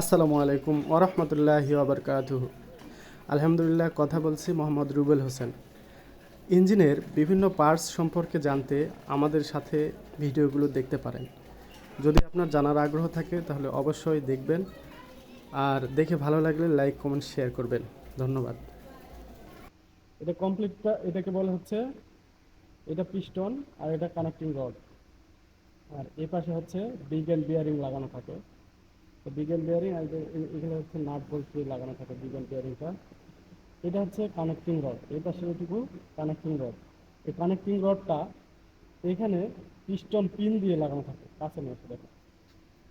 আসসালামু আলাইকুম ওরহমতুল্লাহি আবরকাতুহু আলহামদুলিল্লাহ, কথা বলছি মোহাম্মদ রুবেল হোসেন। ইঞ্জিনের বিভিন্ন পার্টস সম্পর্কে জানতে আমাদের সাথে ভিডিওগুলো দেখতে পারেন। যদি আপনার জানার আগ্রহ থাকে, তাহলে অবশ্যই দেখবেন। আর দেখে ভালো লাগলে লাইক, কমেন্ট, শেয়ার করবেন। ধন্যবাদ। এটা কমপ্লিটটা, এটাকে বলা হচ্ছে, এটা পিস্টন আর এটা কানেক্টিং রড। আর এ পাশে হচ্ছে বিগ অ্যান্ড বিয়ারিং লাগানো থাকে। বিগেল বিয়ারিং আর এগুলো হচ্ছে নাট বোল্ট দিয়ে লাগানো থাকে বিগেল বিয়ারিংটা এটা হচ্ছে কানেক্টিং রড এই পাশে এটুকু কানেক্টিং রড এই কানেক্টিং রডটা এখানে পিস্টন পিন দিয়ে লাগানো থাকে, কাছে নিয়ে দেখো।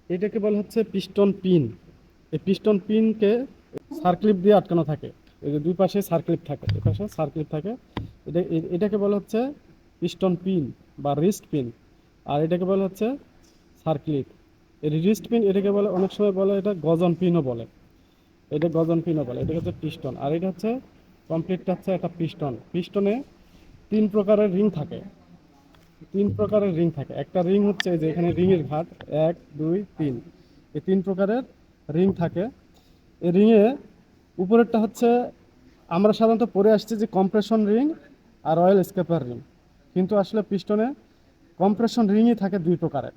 এটাকে বলা হচ্ছে পিস্টন পিন এই পিস্টন পিনকে সার্ক্লিপ দিয়ে আটকানো থাকে। এই যে দুই পাশে সার্ক্লিপ থাকে এই পাশে সার্ক্লিপ থাকে। এটা এটাকে বলা হচ্ছে পিস্টন পিন বা রিস্ট পিন আর এটাকে বলা হচ্ছে সার্ক্লিপ রিস্ট পিন এটাকে বলে, অনেক সময় বলে এটা গজন পিনও বলে। এটা গজন পিনও বলে, এটা হচ্ছে পিস্টন। আর এটা হচ্ছে কমপ্লিটটা হচ্ছে একটা পিস্টন। পিস্টনে তিন প্রকারের রিং থাকে। তিন প্রকারের রিং থাকে। একটা রিং হচ্ছে যে এখানে রিংয়ের ঘাট, এক, দুই, তিন। এই তিন প্রকারের রিং থাকে। এই রিংয়ে উপরেরটা হচ্ছে, আমরা সাধারণত পরে আসছি যে কম্প্রেশন রিং আর অয়েল স্কেপার রিং। কিন্তু আসলে পিস্টনে কম্প্রেশন রিংই থাকে দুই প্রকারের।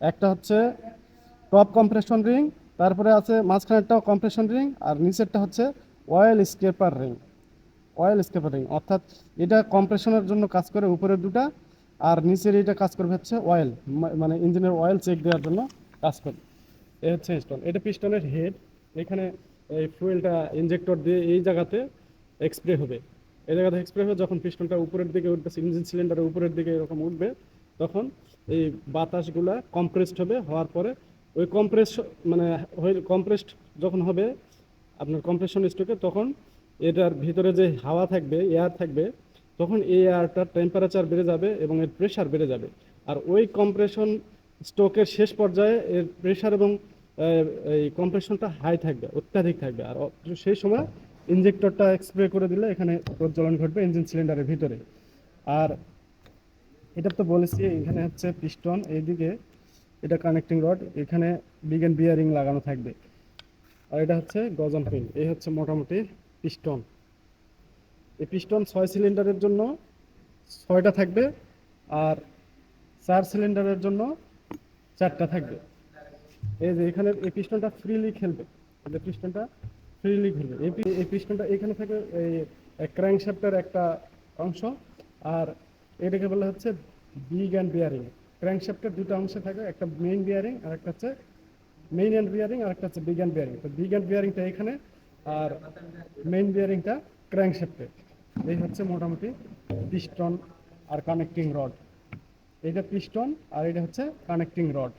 একটা হচ্ছে টপ কম্প্রেশন রিং তারপরে আছে মাঝখানেরটাও কম্প্রেশন রিং আর নিচেরটা হচ্ছে oil scraper ring oil scraper ring অর্থাৎ এটা কম্প্রেশনের জন্য কাজ করে উপরের দুটা, আর নিচের এটা কাজ করবে হচ্ছে অয়েল মানে ইঞ্জিনের অয়েল চেক দেওয়ার জন্য কাজ করে। এ হচ্ছে স্টোন এটা পিস্টনের হেড এখানে এই ফুয়েলটা ইনজেক্টর দিয়ে এই জায়গাতে এক্সপ্রে হবে। এই জায়গাতে এক্সপ্রে হবে, যখন পিস্টনটা উপরের দিকে উঠবে ইঞ্জিন সিলিন্ডারের উপরের দিকে এরকম উঠবে তখন এই বাতাসগুলা কম্প্রেসড হবে, হওয়ার পরে ওই কম্প্রেস মানে কম্প্রেসড যখন হবে, আপনার কম্প্রেশন স্ট্রোকে তখন এটার ভিতরে যে হাওয়া থাকবে এয়ার থাকবে, তখন এই এয়ারটার টেম্পারেচার বেড়ে যাবে এবং এর প্রেশার বেড়ে যাবে। আর ওই কম্প্রেশন স্ট্রোকের শেষ পর্যায়ে এর প্রেশার এবং এই কম্প্রেশনটা হাই থাকবে, অত্যাধিক থাকবে। আর সেই সময় ইঞ্জেক্টরটা স্প্রে করে দিলে এখানে প্রজ্বলন ঘটবে ইঞ্জিন সিলিন্ডারের ভিতরে। আর এটা তো বলেছি, এখানে হচ্ছে পিস্টন, এইদিকে এটা কানেক্টিং রড এখানে বিগ বিগেন বিয়ারিং লাগানো থাকবে। আর এটা হচ্ছে গজন পিন এই হচ্ছে মোটামুটি পিস্টন। এই পিস্টন ছয় সিলিন্ডারের জন্য ছয়টা থাকবে আর চার সিলিন্ডারের জন্য চারটা থাকবে। এই যে এখানে এই পিস্টনটা ফ্রিলি খেলবে। এই পিস্টনটা ফ্রিলি ঘুরবে এই পিস্টনটা এখানে থাকে এই ক্র্যাঙ্কশ্যাফটের একটা অংশ আর এটাকে বলা হচ্ছে বিগ অ্যান্ড বিয়ারিং ক্র্যাঙ্কশ্যাফটের দুটো অংশ থাকে, একটা মেইন বিয়ারিং আর একটা হচ্ছে মেইন অ্যান্ড বিয়ারিং আর একটা হচ্ছে বিগ অ্যান্ড বিয়ারিং তো বিগ অ্যান্ড বিয়ারিংটা এখানে আর মেইন বিয়ারিংটা ক্র্যাঙ্কশ্যাফটে এই হচ্ছে মোটামুটি পিস্টন আর কানেক্টিং রড এটা পিস্টন আর এটা হচ্ছে কানেক্টিং রড